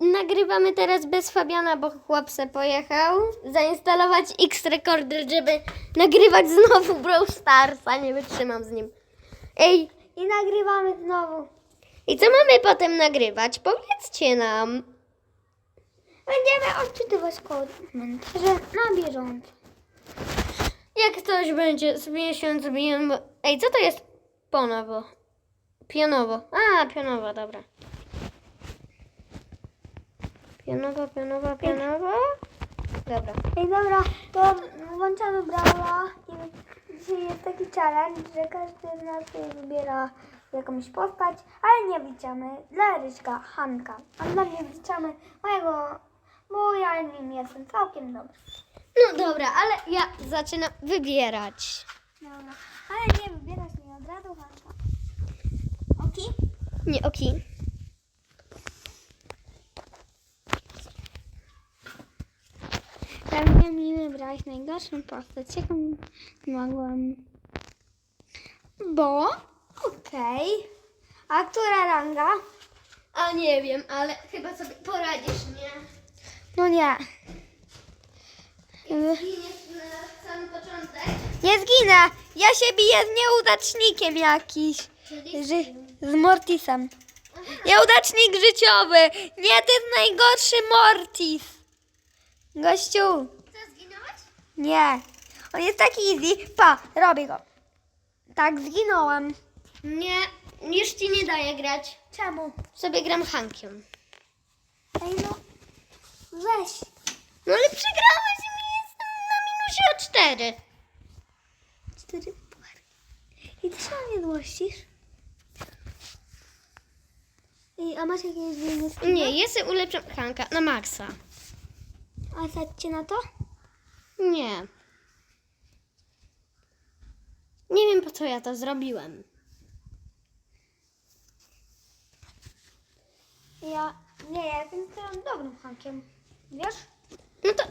Nagrywamy teraz bez Fabiana, bo chłop se pojechał zainstalować X-Recorder, żeby nagrywać znowu Brawl Starsa. Nie wytrzymam z nim. Ej, i nagrywamy znowu. i co mamy potem nagrywać? Powiedzcie nam. Będziemy odczytywać komentarze na bieżąco. Jak ktoś będzie z miesiąc. Ej, co to jest ponowo? Pionowo. A, pionowo, dobra. Pionowo, pionowo, pionowo. Dobra. Ej, dobra, to włączamy. Nie wiem, Dzisiaj jest taki challenge, że każdy z nas wybiera jakąś postać, ale nie wliczamy dla Ryśka Hanka. A dla mnie wliczamy mojego, bo ja nim jestem całkiem dobry. No dobra, ale ja zaczynam wybierać. Dobra, ale nie wybierasz mi od razu Hanka. Oki? Nie, oki. Pewnie mi wybrać najgorszą postać, jaką mogłam. Bo, okej. A która ranga? A nie wiem, ale chyba sobie poradzisz, nie? No nie. Giniesz na sam początek. Nie zginę! Ja się biję z nieudacznikiem jakiś. Ży z Mortisem. Nieudacznik życiowy! Nie, to jest najgorszy Mortis. Gościu, Co, zginąłeś? nie. On jest taki easy. Pa, robię go. Tak, zginąłem. Nie, już ci nie daję grać. Czemu? Sobie gram Hankiem. Ej no, weź. No ale przegrałeś i mi jestem na minusie o cztery. Cztery pucharki. I ty się na mnie złościsz? Ej, a masz jakieś inne skiny? Nie, ja sobie ulepszam Hanka na maksa. A stać cię na to? Nie. Nie wiem po co ja to zrobiłem. Ja, nie, ja jestem tym dobrym Hankiem. Wiesz? No to...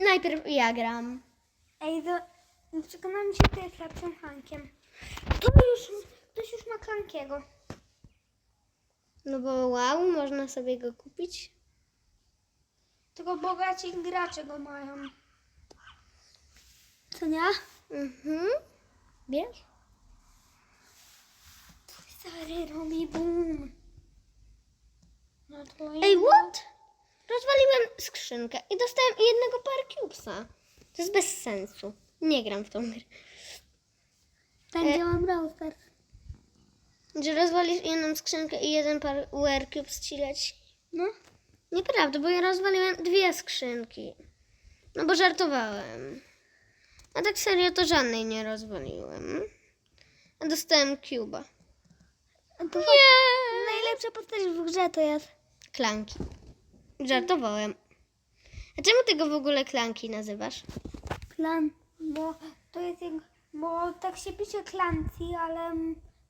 Najpierw ja gram. Ej, to przekonam się, kto jest lepszym Hankiem. To już, ktoś już ma Klankiego. No bo wow, można sobie go kupić. Tylko bogaci gracze go mają. Co nie? Mhm. Wiesz? Stary robi boom. No to Ej, what? Rozwaliłem skrzynkę i dostałem jednego Parcubesa. To jest bez sensu. Nie gram w tą grę. Tak E- działa Brawl Stars. Że rozwalisz jedną skrzynkę i jeden Power Cubes ci leci. No. Nieprawda, bo ja rozwaliłem dwie skrzynki. No bo żartowałem. A tak serio to żadnej nie rozwaliłem. A dostałem Cuba. To Nie! najlepsza postać w grze to jest. Klanki. Żartowałem. A czemu ty go w ogóle klanki nazywasz? Klan, bo to jest jak, bo tak się pisze Clancy, ale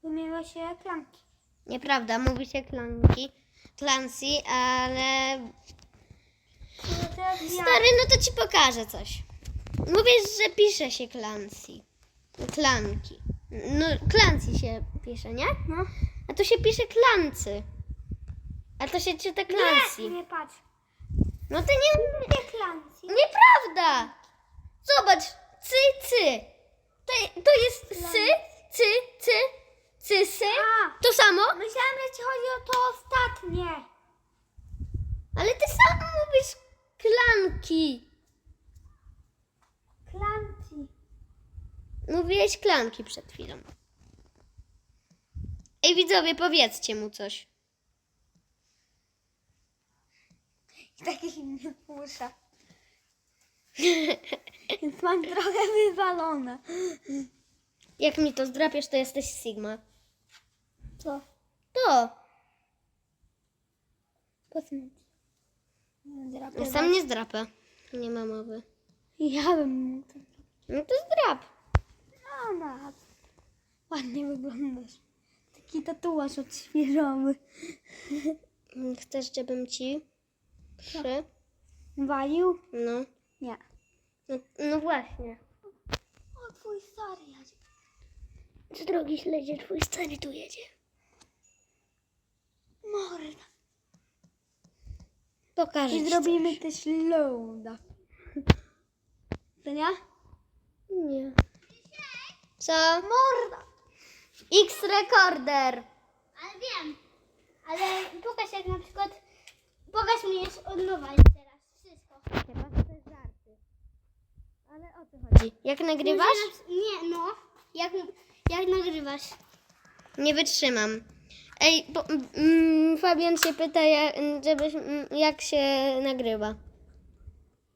wymawia się Klanki. Nieprawda, mówi się klanki. Clancy, ale... Stary, no to ci pokażę coś. Mówisz, że pisze się Clancy. Klanki. No, Clancy się pisze, nie? No. A to się pisze Klancy. A to się czyta Clancy. Nie, nie patrz. No to nie... Nie Clancy. Nieprawda! Zobacz, cy, cy. To, to jest sy, cy, cy, cy, sy. A. To samo? Myślałam, że ci chodzi o to ostatnie. Ale ty sam mówisz klanki. Clancy. Mówiłeś klanki przed chwilą. Ej widzowie, powiedzcie mu coś. I takich nie puszcza. Więc mam trochę wywalone. Jak mi to zdrapiesz, to jesteś Sigma. Co? To. Po co mi? Zdrapę Ja sam nie zdrapę. Nie ma mowy. Ja bym mógł. No to zdrap. No, no. Ładnie wyglądasz. Taki tatuaż odświeżowy. Chcesz, żebym ci przy... Walił? No. Nie. No, no właśnie. O, twój stary jedzie. Z drogi śledzie, twój stary tu jedzie. Pokażę I ci zrobimy też loada. To nie? Nie. Co? Morda. X-Recorder. Ale wiem. Ale pokaż jak na przykład. Pokaż mi jeszcze od nowa teraz. Wszystko. Chyba to jest żarty. Ale o co chodzi? Jak nagrywasz? Nie, no. Jak, jak nagrywasz? Nie wytrzymam. Ej, bo, mm, Fabian się pyta, jak, żebyś, mm, jak się nagrywa.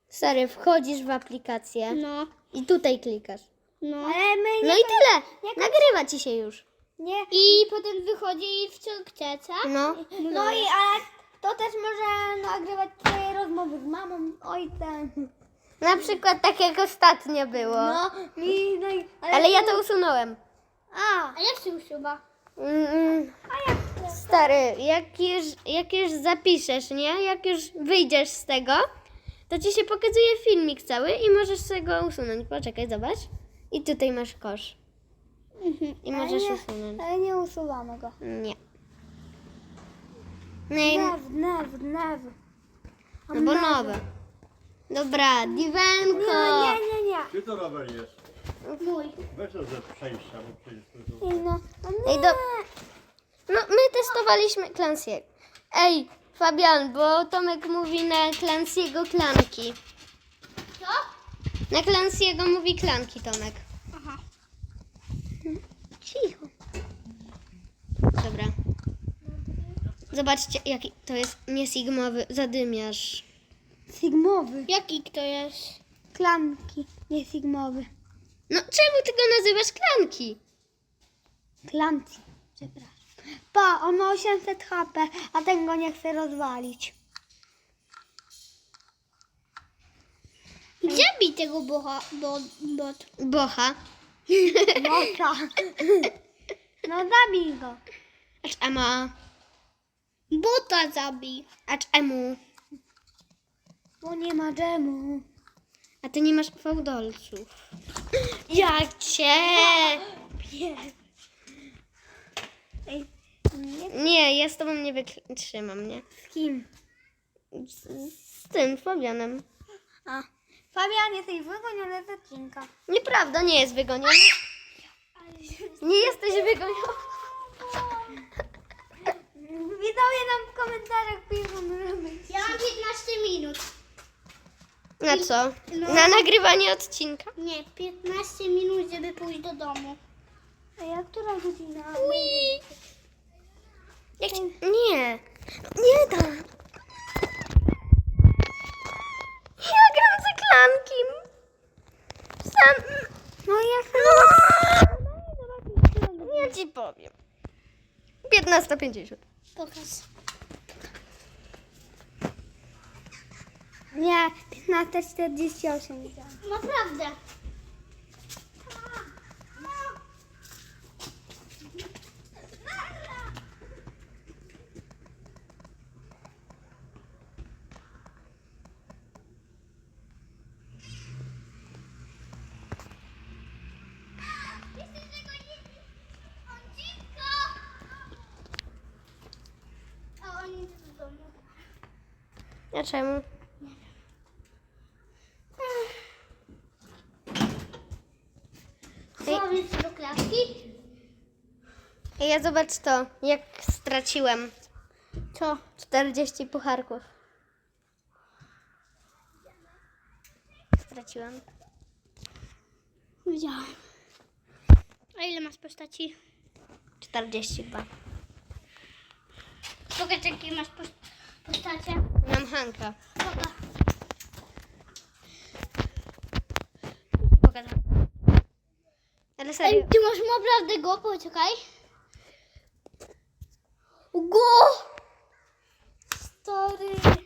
Stary, wchodzisz w aplikację No. i tutaj klikasz. No. Ale my No nie... i tyle. Nagrywa ci się już. nie. I potem wychodzi w ciągnięcia. No. No i ale to też może nagrywać twoje rozmowy z mamą, ojcem. Na przykład tak jak ostatnio było. No i no i... Ale ja to usunąłem. A, A jak się usuwa? Mm, to? Stary, jak już, jak już zapiszesz, nie? Jak już wyjdziesz z tego, to ci się pokazuje filmik cały i możesz sobie go usunąć. Poczekaj, zobacz. I tutaj masz kosz. I możesz nie, usunąć. ale nie usuwamy go. Nie. No, i, Nev, nev, nev. no bo nowe. Dobra, Diwenko. Nie, nie, nie, nie. Czy to rower jest? Mój. Weź to ze przejścia, bo przecież to Ej, no, no Ej, nie. do... No, my testowaliśmy Clancy'ego. Ej, Fabian, bo Tomek mówi na Clancy'ego klanki. Co? Na Clancy'ego mówi klanki, Tomek. Aha. Cicho. Dobra. Zobaczcie, jaki to jest niesigmowy zadymiarz. Sigmowy. Jaki to jest? Klanki, nie sigmowy. No, czemu ty go nazywasz klanki? Klanci, przepraszam. Pa, on ma 800 HP, a ten go nie chce rozwalić. Gdzie bij tego boha, bo, bot? Bocha. Moca. No zabij go. Acz ema. Bota zabij. Acz emu. Bo nie ma dżemu. A ty nie masz fałdolców. Jak cię! Nie. Ej, nie Nie, ja z tobą nie wytrzymam, nie? z kim? Z, z tym Fabianem. A. Fabian, jesteś wygoniony z odcinka. Nieprawda, nie jest wygoniony. Nie jesteś wygoniony. Widzowie nam w komentarzach piszą, że my... Ja mam 15 minut. Na co? No. Na nagrywanie odcinka? Nie, 15 minut, żeby pójść do domu. A jak która godzina? Ui. Jak... Nie. Nie da. Ja gram za klankiem. Sam... No ja No. Ja ci powiem. 15.50. Pokaż. Nie, 15.48 widziałam. Naprawdę. A oni idą do domu. A czemu? Chowasz się do klatki? Ja zobacz to, jak straciłem. Co? 40 pucharków. Straciłam. Widziałam. A ile masz postaci? 42. Pokaż jakie masz pos- postacie. Mam Hanka. Pokaż. Pokażę. Ale Ej, serio. ty masz naprawdę go? Poczekaj. Go! Stary.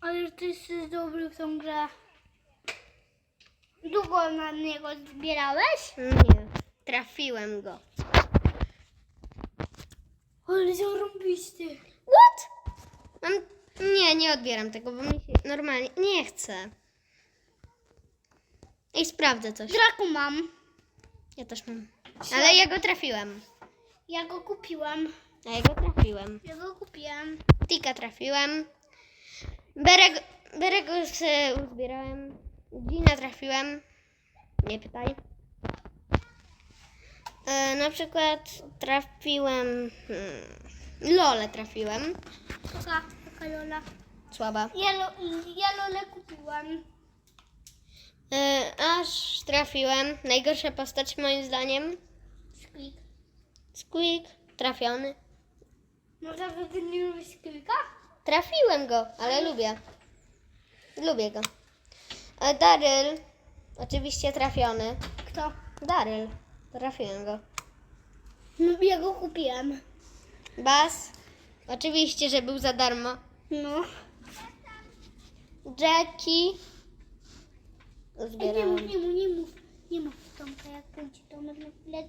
Ale ty jesteś dobry w tą grę. Długo na niego zbierałeś? Nie. Trafiłem go. Ale zarąbisty. What? Mam... Nie, nie odbieram tego, bo mi się normalnie... Nie chcę. Ej, sprawdzę coś. Draku mam. Ja też mam. Ale ja go trafiłem. Ja go kupiłam. A ja go trafiłem. Ja go kupiłem. Tika trafiłem. Berego, Berego już uzbierałem. Gina trafiłem. Nie pytaj. E, na przykład trafiłem... Hmm, Lole trafiłem. Taka, taka Lola. Słaba. Ja, lo, ja Lolę kupiłam. Aż trafiłem. Najgorsza postać moim zdaniem. Sklik. Squeak. Trafiony. Może wy nie lubisz Sklika? Trafiłem go, ale lubię. Lubię go. E, Daryl. Oczywiście trafiony. Kto? Daryl. Trafiłem go. No ja go kupiłam. Bas. Oczywiście, że był za darmo. No. Jackie. Ej, nie Zbierałem. mów, nie mów, nie mów. Nie mów Tomka, jak pójdzie Tomek na chwilę,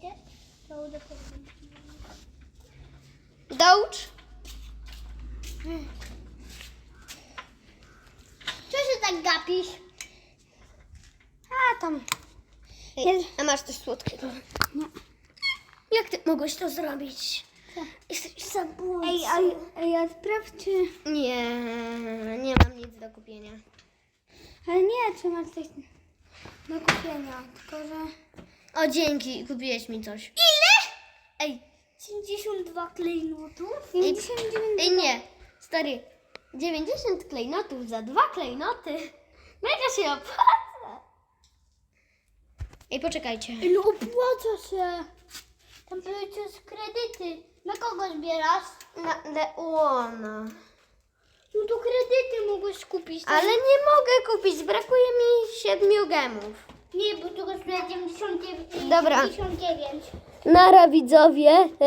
to uda Dołcz. Co się tak gapisz? A tam. Ej, a masz coś słodkiego? Jak ty mogłeś to zrobić? Jesteś zabójcą. Ej, a, a ja sprawdź, czy... Nie, nie mam nic do kupienia. Ale nie, czy masz coś do kupienia, tylko że... O, dzięki, kupiłeś mi coś. Ile? Ej, 52 klejnotów? 59 ej nie, stary. 90 klejnotów za dwa klejnoty. Mega się opłaca. Ej, poczekajcie. No opłaca się. Tam były też kredyty. Na kogo zbierasz? Na Leona. No to kredyty mogłeś kupić. tak? Ale nie mogę kupić, brakuje mi siedmiu gemów. Nie, bo to kosztuje 99. Dobra. 99. Nara widzowie.